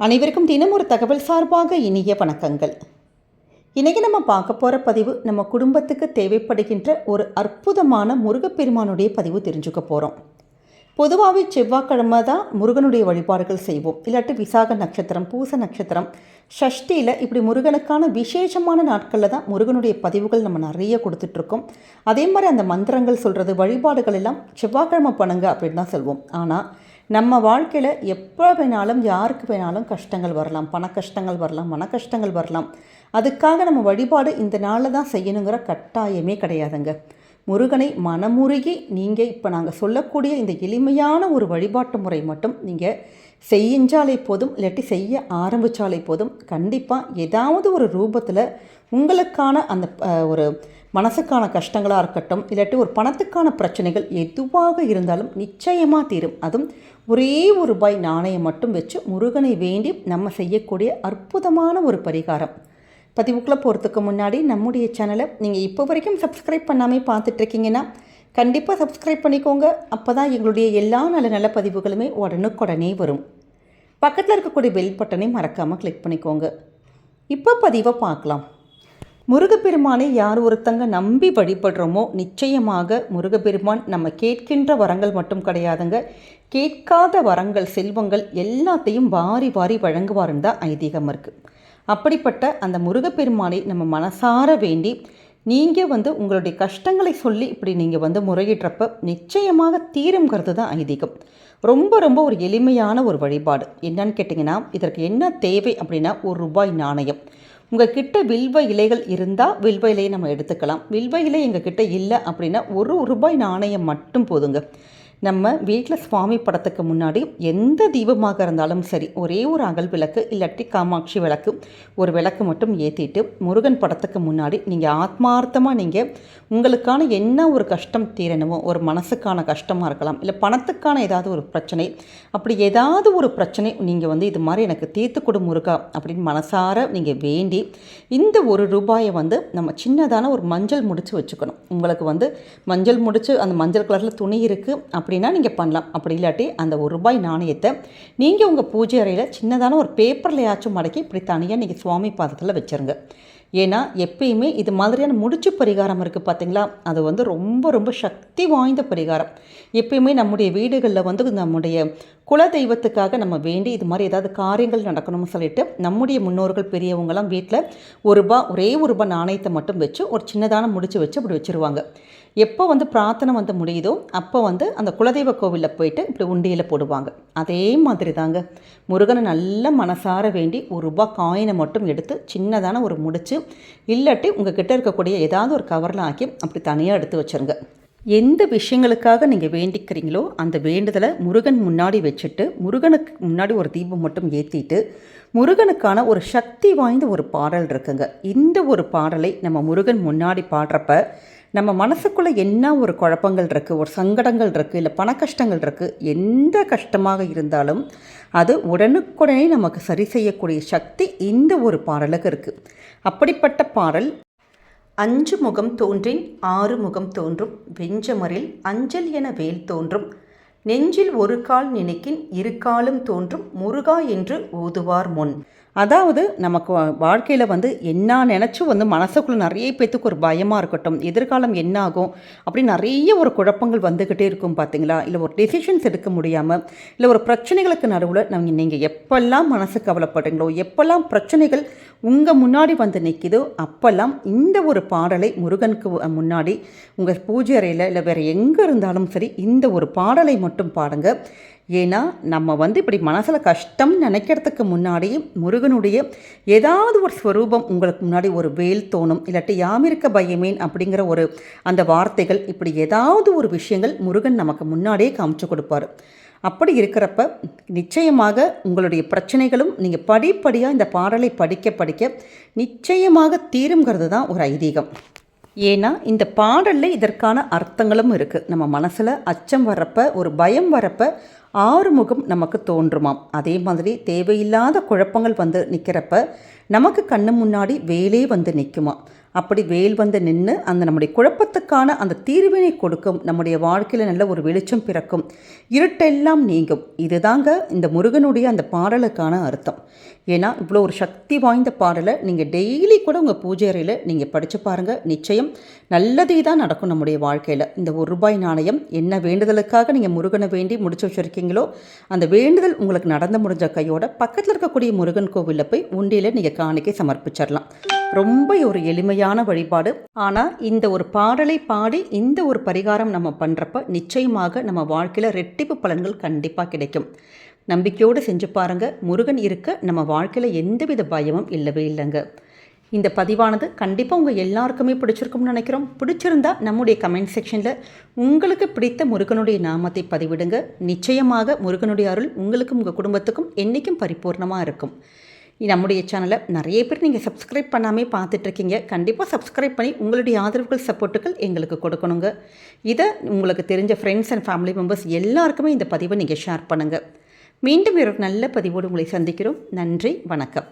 அனைவருக்கும் தினம் ஒரு தகவல் சார்பாக இனிய வணக்கங்கள். இன்றைக்கி நம்ம பார்க்க போகிற பதிவு நம்ம குடும்பத்துக்கு தேவைப்படுகின்ற ஒரு அற்புதமான முருகப்பெருமானுடைய பதிவு தெரிஞ்சுக்க போகிறோம் பொதுவாகவே செவ்வாய்க்கிழமை தான் முருகனுடைய வழிபாடுகள் செய்வோம். இல்லாட்டி விசாக நட்சத்திரம் பூச நட்சத்திரம் ஷஷ்டியில் இப்படி முருகனுக்கான விசேஷமான நாட்களில் தான் முருகனுடைய பதிவுகள் நம்ம நிறைய கொடுத்துட்ருக்கோம் அதே மாதிரி அந்த மந்திரங்கள் சொல்கிறது வழிபாடுகள் எல்லாம் செவ்வாய்க்கிழமை பண்ணுங்க அப்படின்னு தான் சொல்வோம். ஆனால் நம்ம வாழ்க்கையில் எப்போ வேணாலும் யாருக்கு வேணாலும் கஷ்டங்கள் வரலாம். பண கஷ்டங்கள் வரலாம் மன கஷ்டங்கள் வரலாம். அதுக்காக நம்ம வழிபாடு இந்த நாளில் தான் செய்யணுங்கிற கட்டாயமே கிடையாதுங்க. முருகனை மனமுருகி நீங்கள் இப்போ நாங்கள் சொல்லக்கூடிய இந்த எளிமையான ஒரு வழிபாட்டு முறை மட்டும் நீங்கள் செஞ்சாலே போதும் இல்லாட்டி செய்ய ஆரம்பித்தாலே போதும் கண்டிப்பாக ஏதாவது ஒரு ரூபத்தில் உங்களுக்கான அந்த ஒரு மனசுக்கான கஷ்டங்களாக இருக்கட்டும் இல்லாட்டி ஒரு பணத்துக்கான பிரச்சனைகள் எதுவாக இருந்தாலும் நிச்சயமாக தீரும். அதுவும் ஒரே ஒரு ரூபாய் நாணயம் மட்டும் வச்சு முருகனை வேண்டி நம்ம செய்யக்கூடிய அற்புதமான ஒரு பரிகாரம். பதிவுக்குள்ளே போகிறதுக்கு முன்னாடி நம்முடைய சேனலை நீங்கள் இப்போ வரைக்கும் சப்ஸ்கிரைப் பண்ணாமல் பார்த்துட்ருக்கீங்கன்னா கண்டிப்பாக சப்ஸ்கிரைப் பண்ணிக்கோங்க. அப்போ தான் எங்களுடைய எல்லா நல்ல நல்ல பதிவுகளுமே உடனுக்குடனே வரும். பக்கத்தில் இருக்கக்கூடிய பெல் பட்டனை மறக்காமல் கிளிக் பண்ணிக்கோங்க. இப்போ பதிவை பார்க்கலாம். முருகப்பெருமானை யார் ஒருத்தங்க நம்பி வழிபடுறோமோ நிச்சயமாக முருகப்பெருமான் நம்ம கேட்கின்ற வரங்கள் மட்டும் கிடையாதுங்க. கேட்காத வரங்கள் செல்வங்கள் எல்லாத்தையும் வாரி வாரி வழங்குவாருன்னு தான் ஐதீகம் இருக்குது அப்படிப்பட்ட அந்த முருகப்பெருமானை நம்ம மனசார வேண்டி நீங்கள் வந்து உங்களுடைய கஷ்டங்களை சொல்லி இப்படி நீங்கள் வந்து முறையிடுறப்ப நிச்சயமாக தீருங்கிறது தான் ஐதீகம். ரொம்ப ரொம்ப ஒரு எளிமையான ஒரு வழிபாடு. என்னன்னு கேட்டிங்கன்னா இதற்கு என்ன தேவை அப்படின்னா ஒரு ரூபாய் நாணயம். உங்கள் கிட்ட வில்வ இலைகள் இருந்தால் வில்வ இலையை நம்ம எடுத்துக்கலாம். வில்வ இலை எங்கள் கிட்ட இல்லை அப்படின்னா ஒரு ரூபாய் நாணயம் மட்டும் போதுங்க. நம்ம வீட்டில் சுவாமி படத்துக்கு முன்னாடி எந்த தீபமாக இருந்தாலும் சரி ஒரே ஒரு அகல் விளக்கு இல்லாட்டி காமாட்சி விளக்கு ஒரு விளக்கு மட்டும் ஏற்றிட்டு முருகன் படத்துக்கு முன்னாடி நீங்கள் ஆத்மார்த்தமாக நீங்கள் உங்களுக்கான என்ன ஒரு கஷ்டம் தீரணுமோ ஒரு மனசுக்கான கஷ்டமாக இருக்கலாம் இல்லை பணத்துக்கான ஏதாவது ஒரு பிரச்சனை அப்படி ஏதாவது ஒரு பிரச்சனை நீங்கள் வந்து இது மாதிரி எனக்கு தீர்த்து கொடு முருகா அப்படின்னு மனசார நீங்கள் வேண்டி இந்த ஒரு ரூபாயை வந்து நம்ம சின்னதான ஒரு மஞ்சள் முடிச்சு வச்சுக்கணும். உங்களுக்கு வந்து மஞ்சள் முடிச்சு அந்த மஞ்சள் கலரில் துணி இருக்குது அப்படின்னா நீங்கள் பண்ணலாம். அப்படி இல்லாட்டி அந்த ஒரு ரூபாய் நாணயத்தை நீங்கள் உங்கள் பூஜை அறையில் சின்னதான ஒரு பேப்பர்லையாச்சும் மடக்கி இப்படி தனியாக நீங்கள் சுவாமி பாதத்தில் வச்சுருங்க. ஏன்னா எப்பயுமே இது மாதிரியான முடிச்சு பரிகாரம் இருக்குது பார்த்தீங்களா அது வந்து ரொம்ப ரொம்ப சக்தி வாய்ந்த பரிகாரம். எப்பயுமே நம்முடைய வீடுகளில் வந்து நம்முடைய குல தெய்வத்துக்காக நம்ம வேண்டி இது மாதிரி ஏதாவது காரியங்கள் நடக்கணும்னு சொல்லிட்டு நம்முடைய முன்னோர்கள் பெரியவங்கலாம் வீட்டில் ஒரு ரூபா ஒரே ஒரு ரூபா நாணயத்தை மட்டும் வச்சு ஒரு சின்னதான முடிச்சு வச்சு அப்படி வச்சுருவாங்க. எப்போ வந்து பிரார்த்தனை வந்து முடியுதோ அப்போ வந்து அந்த குலதெய்வ கோவிலில் போயிட்டு இப்படி உண்டியில் போடுவாங்க. அதே மாதிரி தாங்க முருகனை நல்ல மனசார வேண்டி ஒரு ரூபா காயினை மட்டும் எடுத்து சின்னதான ஒரு முடிச்சு இல்லாட்டி உங்கள் கிட்டே இருக்கக்கூடிய ஏதாவது ஒரு கவரில் ஆக்கி அப்படி தனியாக எடுத்து வச்சுருங்க. எந்த விஷயங்களுக்காக நீங்கள் வேண்டிக்கிறீங்களோ அந்த வேண்டுதலை முருகன் முன்னாடி வச்சுட்டு முருகனுக்கு முன்னாடி ஒரு தீபம் மட்டும் ஏற்றிட்டு முருகனுக்கான ஒரு சக்தி வாய்ந்த ஒரு பாடல் இருக்குங்க. இந்த ஒரு பாடலை நம்ம முருகன் முன்னாடி பாடுறப்ப நம்ம மனசுக்குள்ளே என்ன ஒரு குழப்பங்கள் இருக்குது ஒரு சங்கடங்கள் இருக்குது இல்லை பண கஷ்டங்கள் இருக்குது எந்த கஷ்டமாக இருந்தாலும் அது உடனுக்குடனே நமக்கு சரி செய்யக்கூடிய சக்தி இந்த ஒரு பாடலுக்கு இருக்குது அப்படிப்பட்ட பாடல் அஞ்சு முகம் தோன்றின் ஆறு முகம் தோன்றும் வெஞ்சமரில் அஞ்சல் என வேல் தோன்றும் நெஞ்சில் ஒரு கால் நினைக்கின் இரு காலும் தோன்றும் முருகா என்று ஓதுவார் முன். அதாவது நமக்கு வாழ்க்கையில் வந்து என்ன நினச்சும் வந்து மனசுக்குள்ளே நிறைய பேத்துக்கு ஒரு பயமாக இருக்கட்டும் எதிர்காலம் என்ன ஆகும் அப்படி நிறைய ஒரு குழப்பங்கள் வந்துக்கிட்டே இருக்கும் பார்த்தீங்களா இல்லை ஒரு டெசிஷன்ஸ் எடுக்க முடியாமல் இல்லை ஒரு பிரச்சனைகளுக்கு நடுவில் நம்ம நீங்கள் எப்பெல்லாம் மனசு கவலைப்படுறீங்களோ எப்பெல்லாம் பிரச்சனைகள் உங்கள் முன்னாடி வந்து நிற்கிதோ அப்போல்லாம் இந்த ஒரு பாடலை முருகனுக்கு முன்னாடி உங்கள் பூஜை அறையில் இல்லை வேறு எங்கே இருந்தாலும் சரி இந்த ஒரு பாடலை மட்டும் பாடுங்க. ஏன்னா நம்ம வந்து இப்படி மனசில் கஷ்டம் நினைக்கிறதுக்கு முன்னாடி முருகனுடைய ஏதாவது ஒரு ஸ்வரூபம் உங்களுக்கு முன்னாடி ஒரு வேல் தோணும் இல்லாட்டி யாமிருக்க பயமேன் அப்படிங்கிற ஒரு அந்த வார்த்தைகள் இப்படி ஏதாவது ஒரு விஷயங்கள் முருகன் நமக்கு முன்னாடியே காமிச்சு கொடுப்பாரு. அப்படி இருக்கிறப்ப நிச்சயமாக உங்களுடைய பிரச்சனைகளும் நீங்கள் படிப்படியாக இந்த பாடலை படிக்க படிக்க நிச்சயமாக தீருங்கிறது தான் ஒரு ஐதீகம். ஏன்னா இந்த பாடலில் இதற்கான அர்த்தங்களும் இருக்குது நம்ம மனசில் அச்சம் வரப்ப ஒரு பயம் வரப்ப ஆறுமுகம் நமக்கு தோன்றுமாம். அதே மாதிரி தேவையில்லாத குழப்பங்கள் வந்து நிற்கிறப்ப நமக்கு கண்ணு முன்னாடி வேலே வந்து நிற்குமா அப்படி வெயில் வந்து நின்று அந்த நம்முடைய குழப்பத்துக்கான அந்த தீர்வினை கொடுக்கும். நம்முடைய வாழ்க்கையில் நல்ல ஒரு வெளிச்சம் பிறக்கும். இருட்டெல்லாம் நீங்கும். இதுதாங்க இந்த முருகனுடைய அந்த பாடலுக்கான அர்த்தம். ஏன்னா இவ்வளோ ஒரு சக்தி வாய்ந்த பாடலை நீங்கள் டெய்லி கூட உங்கள் பூஜை அறையில் நீங்கள் படித்து பாருங்கள் நிச்சயம் நல்லதே தான் நடக்கும் நம்முடைய வாழ்க்கையில். இந்த ஒரு ரூபாய் நாணயம் என்ன வேண்டுதலுக்காக நீங்கள் முருகனை வேண்டி முடிச்சு வச்சுருக்கீங்களோ அந்த வேண்டுதல் உங்களுக்கு நடந்து முடிஞ்ச கையோட பக்கத்தில் இருக்கக்கூடிய முருகன் கோவிலில் போய் உண்டியில் நீங்கள் காணிக்கை சமர்ப்பிச்சிடலாம் ரொம்ப ஒரு எளிமையான வழிபாடு. ஆனால் இந்த ஒரு பாடலை பாடி இந்த ஒரு பரிகாரம் நம்ம பண்ணுறப்ப நிச்சயமாக நம்ம வாழ்க்கையில் ரெட்டிப்பு பலன்கள் கண்டிப்பாக கிடைக்கும். நம்பிக்கையோடு செஞ்சு பாருங்கள் முருகன் இருக்க நம்ம வாழ்க்கையில் எந்தவித பயமும் இல்லவே இல்லைங்க. இந்த பதிவானது கண்டிப்பாக உங்கள் எல்லாருக்குமே பிடிச்சிருக்கும்னு நினைக்கிறோம். பிடிச்சிருந்தா நம்முடைய கமெண்ட் செக்ஷனில் உங்களுக்கு பிடித்த முருகனுடைய நாமத்தை பதிவிடுங்க. நிச்சயமாக முருகனுடைய அருள் உங்களுக்கும் உங்கள் குடும்பத்துக்கும் என்றைக்கும் பரிபூர்ணமாக இருக்கும். நம்முடைய சேனலை நிறைய பேர் நீங்கள் சப்ஸ்கிரைப் பண்ணாமே பார்த்துட்ருக்கீங்க. கண்டிப்பாக சப்ஸ்கிரைப் பண்ணி உங்களுடைய ஆதரவுகள் சப்போர்ட்டுகள் எங்களுக்கு கொடுக்கணுங்க. இதை உங்களுக்கு தெரிஞ்ச ஃப்ரெண்ட்ஸ் அண்ட் ஃபேமிலி மெம்பர்ஸ் எல்லாருக்குமே இந்த பதிவை நீங்கள் ஷேர் பண்ணுங்கள் மீண்டும் ஒரு நல்ல பதிவோடு உங்களை சந்திக்கிறோம். நன்றி வணக்கம்.